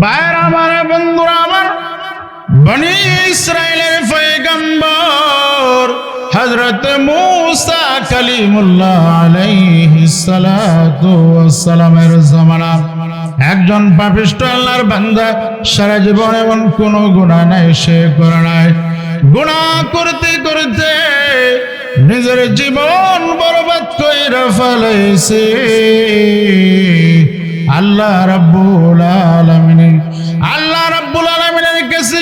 বাইর আমার বন্ধুরা আমার, বনি ইসরায়েলের পয়গম্বর, হযরত মুসা কালিমুল্লাহ আলাইহিস সালাতু ওয়াস জামানা। একজন পাপিষ্ট আল্লাহর বান্দা সারা জীবন এমন কোনো গুনাহ নাই, সে করে নাই। গুনাহ করতে করতে নিজের জীবন বরবাদ কইরা ফেলাইছে। আল্লাহ রাব্বুল আলামিন আল্লাহ রাব্বুল আলামিনের কাছে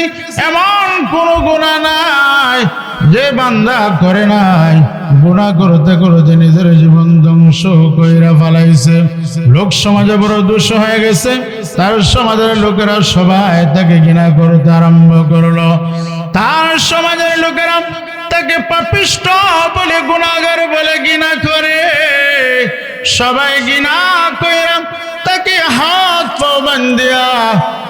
এমন কোন গুনাহ নাই যে বান্দা করে নাই। গুনাহ করতে করতে নিজের জীবন ধ্বংস কইরা ফেলাইছে। লোক সমাজে বড় দোষ হয়ে গেছে, তার সমাজের লোকেরা সবাই তাকে ঘৃণা করতে আরম্ভ করল। তার সমাজের লোকেরা তাকে পাপিষ্ট বলে গুণাগার বলে ঘৃণা করে। সবাই ঘৃণা কইরা তাকে হাত পা বান্ধিয়া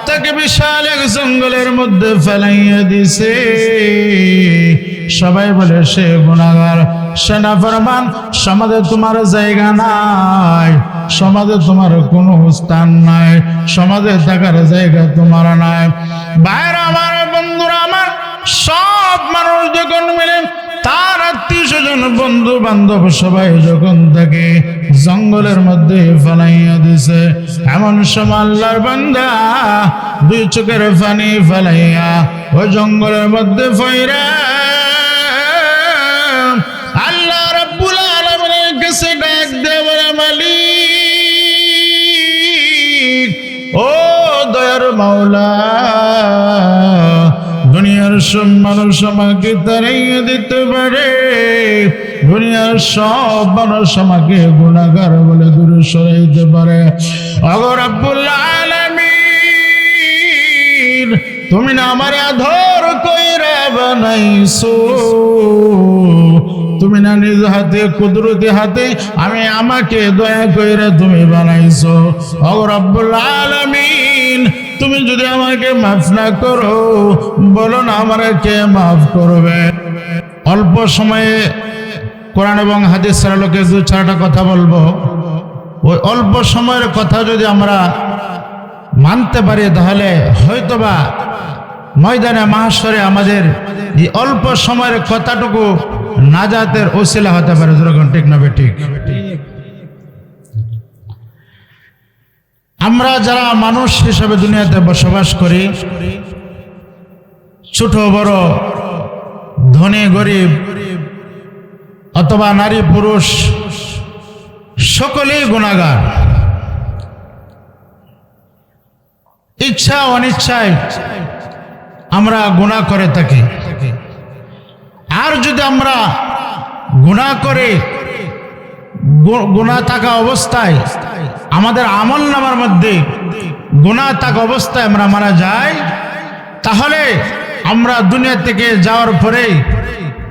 তাকে বিশাল এক জঙ্গলের মধ্যে ফেলাইয়া দিছে। সবাই বলে, সে গুণাগার সেনা ফরমান সমাজে তোমার জায়গা নাই, সমাজে তোমার কোনো স্থান নাই, সমাজে থাকার জায়গা তোমার নাই। বাইরে আমার, বন্ধুরা আমার, সব মানুষ যখন মিলে আত্মীয় স্বজন বন্ধু বান্ধব সবাই যখন তাকে জঙ্গলের মধ্যে ফেলাইয়া দিছে, এমন সময় আল্লাহর বান্দা দুই চোখের ফানি ফেলাইয়া ওই জঙ্গলের মধ্যে ফইরা ডাক ও মাওলা দুনিয়ার সব মানুষ আমাকে তাড়াইয়া দিতে পারে। দুনিয়ার সব মানুষ আমাকে গুণাগার বলে দূরে সরাইতে পারে। অগর আব্বুল তুমি না আমার আধর কইরা বানাইছো। তুমি না নিজ হাতে, কুদরতি হাতে আমি আমাকে দয়া কইরা তুমি বানাইছো। ও রব্বুল আলামিন তুমি যদি আমাকে মাফ না করো, বলো না আমার কে মাফ করবে। অল্প সময়ে কোরআন এবং হাদিস ছাড়া লোকে দু চারটা কথা বলব। ওই অল্প সময়ের কথা যদি আমরা মানতে পারি, তাহলে হয়তোবা ময়দানে মাহাসরে আমাদের এই অল্প সময়ের কথাটুকু নাজাতের ওসিলা হতে পারে। যেরকম ঠিক না ঠিক? আমরা যারা মানুষ হিসাবে দুনিয়াতে বসবাস করি, ছোট, বড়, ধনী, গরিব, অথবা নারী, পুরুষ, সকলেই গুণাগার ইচ্ছা, অনিচ্ছায় আমরা গুণা করে থাকি। আর যদি আমরা গুণা করে গুণা থাকা অবস্থায় আমাদের আমল নামার মধ্যে গুণা থাকা অবস্থায় আমরা মারা যাই, তাহলে আমরা দুনিয়া থেকে যাওয়ার পরেই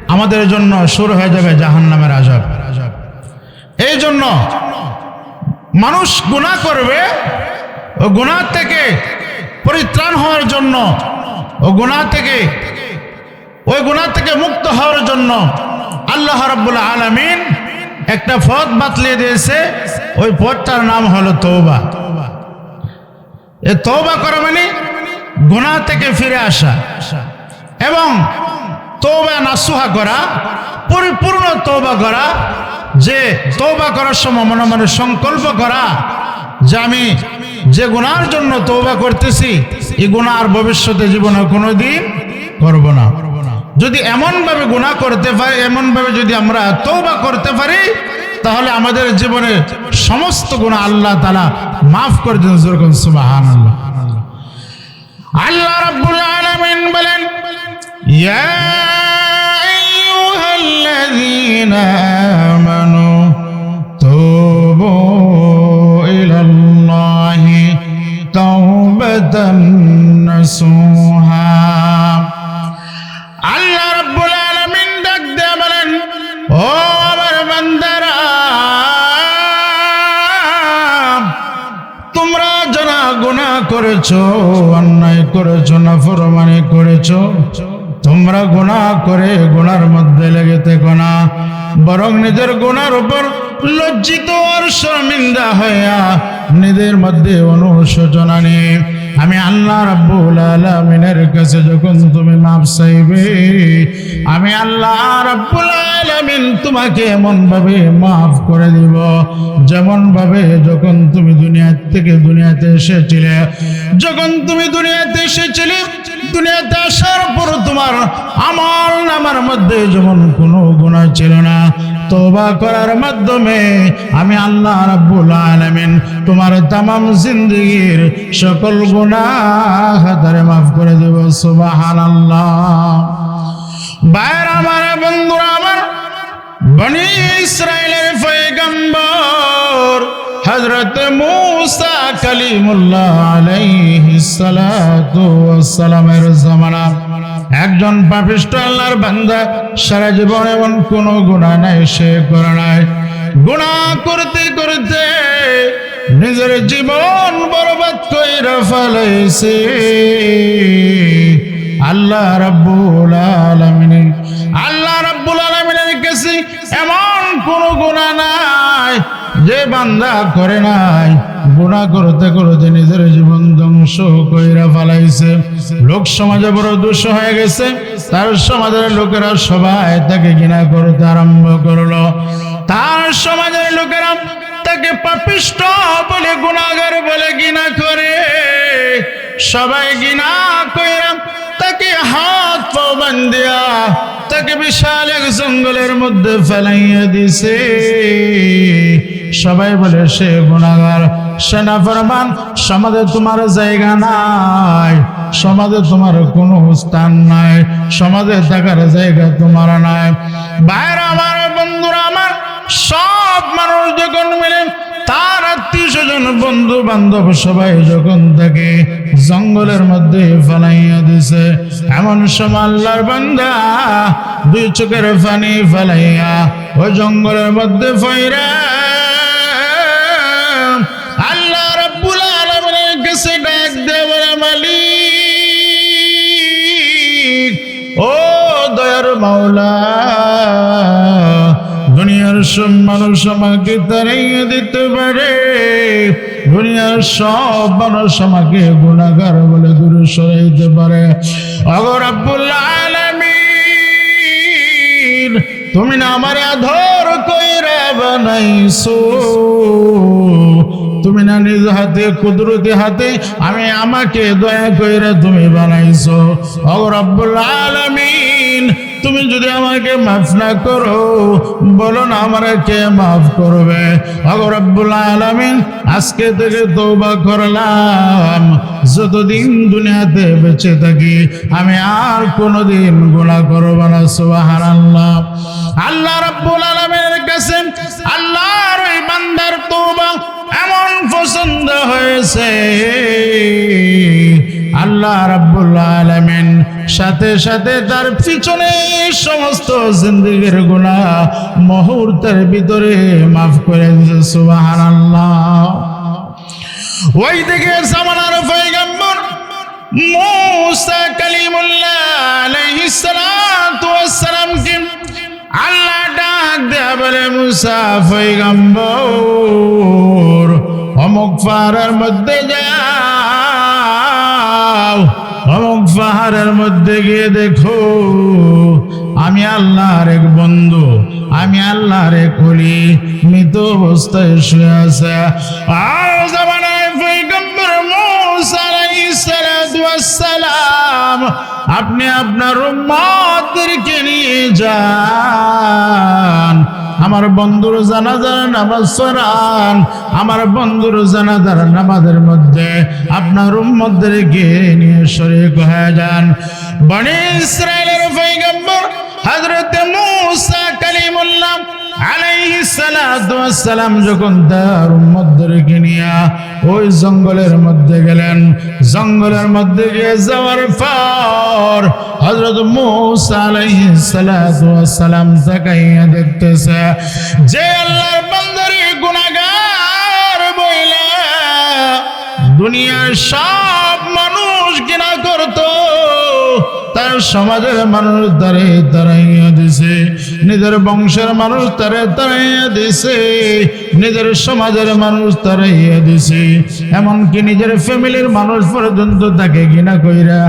আমাদের জন্য শুরু হয়ে যাবে জাহান নামের আজাব এই জন্য মানুষ গুণা করবে ও গুণা থেকে পরিত্রাণ হওয়ার জন্য ও গুণা থেকে, ওই গুণা থেকে মুক্ত হওয়ার জন্য আল্লাহ রাব্বুল আলামিন একটা পথ বাতলে দিয়েছে, ওই পথটার নাম হলো তৌবা এ তৌবা করা মানে গুণা থেকে ফিরে আসা এবং তৌবা নাসুহা করা, পরিপূর্ণ তৌবা করা, যে তৌবা করার সময় মনে মনে সংকল্প করা যে আমি যে গুণার জন্য তৌবা করতেছি, এই গুণা আর ভবিষ্যতে জীবনে কোনোদিন করব না। যদি এমন ভাবে গুনাহ করতে পারি এমন ভাবে যদি আমরা তৌবা করতে পারি, তাহলে আমাদের জীবনে সমস্ত গুণা আল্লাহ তাআলা মাফ করে দেন যেরকম সুবহানাল্লাহ। আল্লাহ রাব্বুল আলামিন বলেন, ইয়া আইয়ুহাল্লাযীনা আমানু তুবু ইলাল্লাহি তাওবাতান নাসুহা করেছ, অন্যায় করেছ না ফরমানি করেছ, তোমরা গুণা করে গুণার মধ্যে লেগে থেকো না। বরং নিজের গুণার উপর লজ্জিত আর শর্মিন্দা হইয়া নিজের মধ্যে অনুশোচনা নিয়ে আমি আল্লাহ রাব্বুল আলামিনের কাছে যখন তুমি মাপ চাইবে, আমি আল্লাহ রাব্বুল আলামিন তোমাকে এমন ভাবে মাফ করে দিব যেমন ভাবে যখন তুমি দুনিয়া থেকে দুনিয়াতে এসেছিলে। যখন তুমি দুনিয়াতে এসেছিলে, দুনিয়াতে আসার পর তোমার আমার নামার মধ্যে যেমন কোনো গুণা ছিল না তোবা করার মাধ্যমে আমি আল্লাহ রাব্বুল আলামিন তোমার তামাম জিন্দগির সকল গুনাহ তারে মাফ করে দেব, সুবহানাল্লাহ। বাইর আমার, বন্ধুরা আমার, বনি ইসরায়েলের পয়গম্বর হযরত মূসা কালিমুল্লাহ আলাইহিস সালাতু ওয়াস সালামের জামানা। একজন পাপিষ্ট আল্লাহর বান্দা সারা জীবন এমন কোনো গুণা নাই, সে করে নাই। গুণা করতে করতে নিজের জীবন বরবাদ কইরা ফেলেছে আল্লাহ রাব্বুল আলামিন বান্দা করে নাই, গুনাহ করতে করতে নিজের জীবন ধ্বংস কইরা ফেলাইছে। লোক সমাজে বড় দোষ হয়ে গেছে, তার সমাজের লোকেরা সবাই তাকে ঘৃণা করতে আরম্ভ করল। তার সমাজের লোকেরা তাকে পাপিষ্ট বলে গুণাগার বলে ঘৃণা করে। সবাই ঘৃণা কইরা তাকে হাত পাও তাকে বিশাল এক জঙ্গলের মধ্যে ফেলাইয়া দিছে। সবাই বলে, সে গুণাগার সেনা ফরমান সমাজে তোমার জায়গা নাই, সমাজে তোমার কোনো স্থান নাই, সমাজে থাকার জায়গা তোমার নাই। বাইরে আমার, বন্ধুরা আমার, সব মানুষ যখন মিলে তার আত্মীয় স্বজন বন্ধু বান্ধব সবাই যখন তাকে জঙ্গলের মধ্যে ফেলাইয়া দিছে, এমন সময় আল্লাহর বান্দা দুই চোখের ফানি ফেলাইয়া ওই জঙ্গলের মধ্যে ফইরা আল্লাহ ডাক ও মাওলা সব মানুষ আমাকে তাড়াইয়া দিতে পারে। দুনিয়ার সব মানুষ আমাকে গুণাগার বলে দূরে সরাইতে পারে। অগর আব্বুল তুমি না আমার আধর কইরা বানাইছো। তুমি না নিজ হাতে, কুদরতি হাতে আমি আমাকে দয়া কইরা তুমি বানাইছো। অগর আব্বুল আলামিন তুমি যদি আমাকে মাফ না করো, বলো না আমাকে মাফ করবে। অগর আব্বুল আলামিন, আজকে থেকে তওবা করলাম। যতদিন দুনিয়াতে বেঁচে থাকি, আমি আর কোনোদিন গুনাহ করব না, সুবহানাল্লাহ। আল্লাহ রাব্বুল আলামিনের কাছে আল্লাহর বান্দার তওবা এমন পছন্দ হয়েছে। আল্লাহ রাব্বুল আলামিন সাথে সাথে তার পিছনে সমস্ত জিন্দেগির গুনাহ মুহূর্তের ভিতরে মাফ করে দিয়েছে, সুবহানাল্লাহ। ওই দিকে জামানার পয়গম্বর মুসা কালিমুল্লাহ আলাইহিস সালাতু ওয়াস সালাম কি আল্লাহ ডাক দেয়া বলে, মুসা পয়গম্বর, অমুক পাহাড়ের মধ্যে যাও। অমুক পাহাড়ের মধ্যে গিয়ে দেখো, আমি আল্লাহর এক বন্ধু, আমি আল্লাহর এক কলি মৃত অবস্থায় শুয়ে আছে। আপনি আপনার উম্মতদেরকে নিয়ে যান। আমার বন্ধুর জানাজার নামাজ সরান আমার বন্ধুর জানাজার নামাজের মধ্যে আপনার উম্মতদেরকে নিয়ে শরীক হয়ে যান। বনি ইসরায়েলের পয়গম্বর হযরত মূসা যখন ওই জঙ্গলের মধ্যে গেলেন, জঙ্গলের মধ্যে তাকাইয়া দেখতেছে গুনাহগার বইলা দুনিয়ার সব মানুষ ঘৃণা করত, তার সমাজের মানুষ দ্বারে দাঁড়াইয়া দিছে। নিজের বংশের মানুষ তারে তারাইয়া দিছে, নিজের সমাজের মানুষ তারাইয়া দিছে। এমনকি নিজের ফ্যামিলির মানুষ পর্যন্ত তাকে ঘৃণা কইরা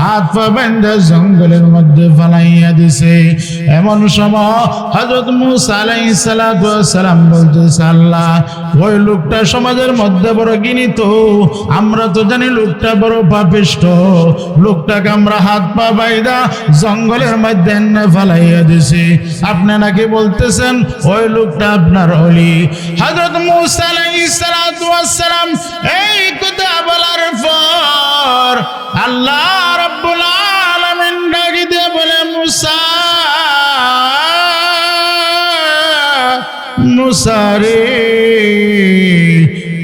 হাত পা বান্ধা জঙ্গলের মধ্যে ফালাইয়া দিছে। এমন সময় হজরত মুসা ওয়াস সালাম ওই লোকটা সমাজের মধ্যে বড় গিনিত আমরা তো জানি লোকটা বড় পাপিষ্ট। লোকটাকে আমরা হাত পা বাইদা জঙ্গলের মধ্যে ফেলাইয়া দিছি। আপনি নাকি বলতেছেন, ওই লোকটা আপনার হলি ওয়াস সালাম এই কথা বলার পর আল্লাহ রাব্বুল আলামিন ডাকি দিয়ে বলে, মুসা মুসারে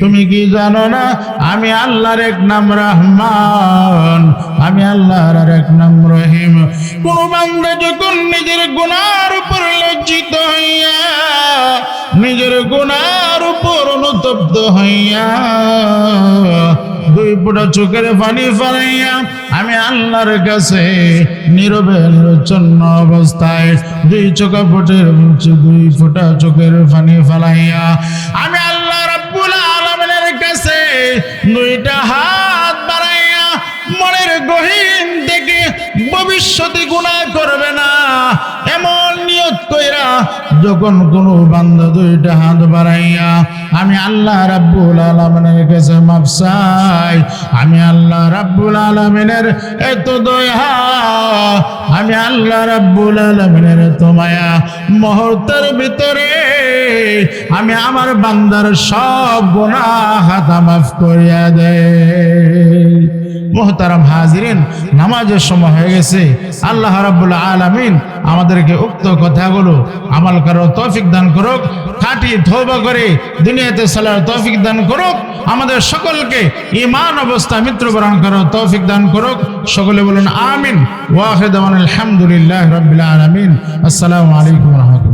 তুমি কি জানো না? আমি আল্লাহর এক নাম রহমান। আমি আল্লাহর আর এক নাম রহিম। কোন বান্দা যখন নিজের গুনার উপর লজ্জিত হইয়া, নিজের গুনার উপর অনুতপ্ত হইয়া, দুই ফুটা চোখের পানি ফালাইয়া, আমি আল্লাহর কাছে নীরবে নিরচ্ছন্ন অবস্থায় দুই চোখা ফুটের দুই ফুটা চোখের পানি ফালাইয়া, আমি আল্লাহ ভবিষ্যতে গুনাহ করবে না। এমন নিয়ত কইরা যখন কোন বান্দা দুইটা হাত বাড়াইয়া, আমি আল্লাহ রাব্বুল আলামিনের কাছে মাফ চাই, আমি আল্লাহ রাব্বুল আলামিনের এত দয়া, আমি আল্লাহ রাব্বুল আলামিনের এত মায়া, মুহূর্তের ভিতরে আমি আমার বান্দার সব গুনাহ খাতা মাফ করিয়া দেয় মোহতারাম হাজিরিন, নামাজের সময় হয়ে গেছে। আল্লাহ রাব্বুল আলামিন আমাদেরকে উক্ত কথাগুলো আমল করার তৌফিক দান করুক, খাঁটি তওবা করে দুনিয়াতে চলার তৌফিক দান করুক, আমাদের সকলকে ইমান অবস্থা মৃত্যুবরণ করার তৌফিক দান করুক। সকলে বলুন, আমিন। ওয়াহিদ আলহামদুলিল্লাহ রাব্বিল আলামিন। আসসালামু আলাইকুম রহমতুল্লাহ।